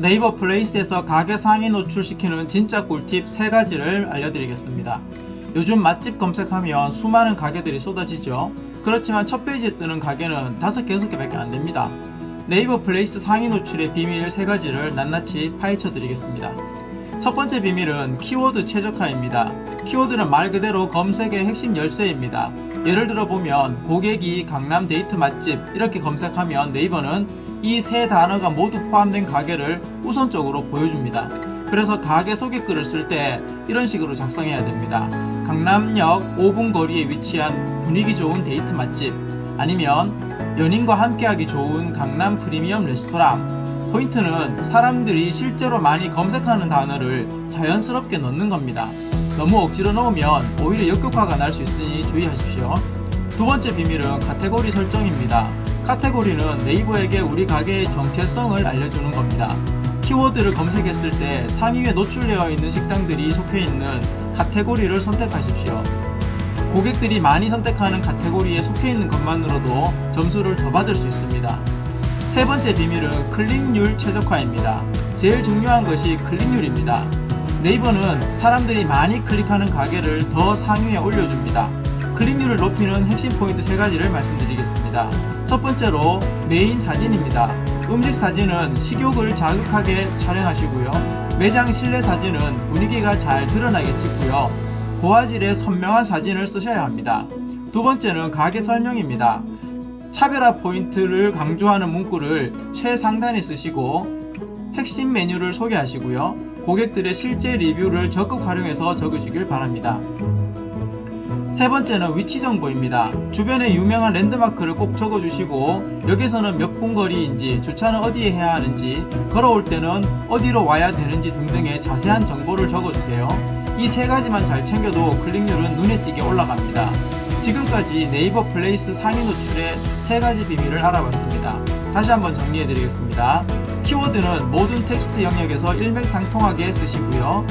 네이버 플레이스에서 가게 상위 노출시키는 진짜 꿀팁 3가지를 알려드리겠습니다. 요즘 맛집 검색하면 수많은 가게들이 쏟아지죠. 그렇지만 첫 페이지에 뜨는 가게는 5개, 6개 밖에 안 됩니다. 네이버 플레이스 상위 노출의 비밀 3가지를 낱낱이 파헤쳐 드리겠습니다. 첫 번째 비밀은 키워드 최적화입니다. 키워드는 말 그대로 검색의 핵심 열쇠입니다. 예를 들어 보면 고객이 강남 데이트 맛집 이렇게 검색하면 네이버는 이 세 단어가 모두 포함된 가게를 우선적으로 보여줍니다. 그래서 가게 소개글을 쓸 때 이런 식으로 작성해야 됩니다. 강남역 5분 거리에 위치한 분위기 좋은 데이트 맛집 아니면 연인과 함께하기 좋은 강남 프리미엄 레스토랑 포인트는 사람들이 실제로 많이 검색하는 단어를 자연스럽게 넣는 겁니다. 너무 억지로 넣으면 오히려 역효과가 날 수 있으니 주의하십시오. 두 번째 비밀은 카테고리 설정입니다. 카테고리는 네이버에게 우리 가게의 정체성을 알려주는 겁니다. 키워드를 검색했을 때 상위에 노출되어 있는 식당들이 속해 있는 카테고리를 선택하십시오. 고객들이 많이 선택하는 카테고리에 속해 있는 것만으로도 점수를 더 받을 수 있습니다. 세 번째 비밀은 클릭률 최적화입니다. 제일 중요한 것이 클릭률입니다. 네이버는 사람들이 많이 클릭하는 가게를 더 상위에 올려줍니다. 클릭률을 높이는 핵심 포인트 세 가지를 말씀드리겠습니다. 첫 번째로 메인 사진입니다. 음식 사진은 식욕을 자극하게 촬영하시고요. 매장 실내 사진은 분위기가 잘 드러나게 찍고요. 고화질의 선명한 사진을 쓰셔야 합니다. 두 번째는 가게 설명입니다. 차별화 포인트를 강조하는 문구를 최상단에 쓰시고 핵심 메뉴를 소개하시고요. 고객들의 실제 리뷰를 적극 활용해서 적으시길 바랍니다. 세 번째는 위치 정보입니다. 주변에 유명한 랜드마크를 꼭 적어주시고 여기서는 몇 분 거리인지 주차는 어디에 해야 하는지 걸어올 때는 어디로 와야 되는지 등등의 자세한 정보를 적어주세요. 이 세 가지만 잘 챙겨도 클릭률은 눈에 띄게 올라갑니다. 지금까지 네이버 플레이스 상위 노출의 세 가지 비밀을 알아봤습니다. 다시 한번 정리해 드리겠습니다. 키워드는 모든 텍스트 영역에서 일맥상통하게 쓰시고요.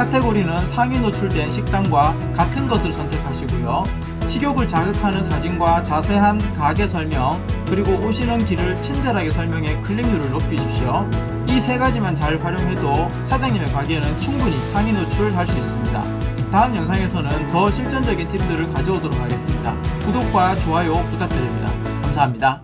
카테고리는 상위 노출된 식당과 같은 것을 선택하시고요. 식욕을 자극하는 사진과 자세한 가게 설명, 그리고 오시는 길을 친절하게 설명해 클릭률을 높이십시오. 이 세 가지만 잘 활용해도 사장님의 가게는 충분히 상위 노출할 수 있습니다. 다음 영상에서는 더 실전적인 팁들을 가져오도록 하겠습니다. 구독과 좋아요 부탁드립니다. 감사합니다.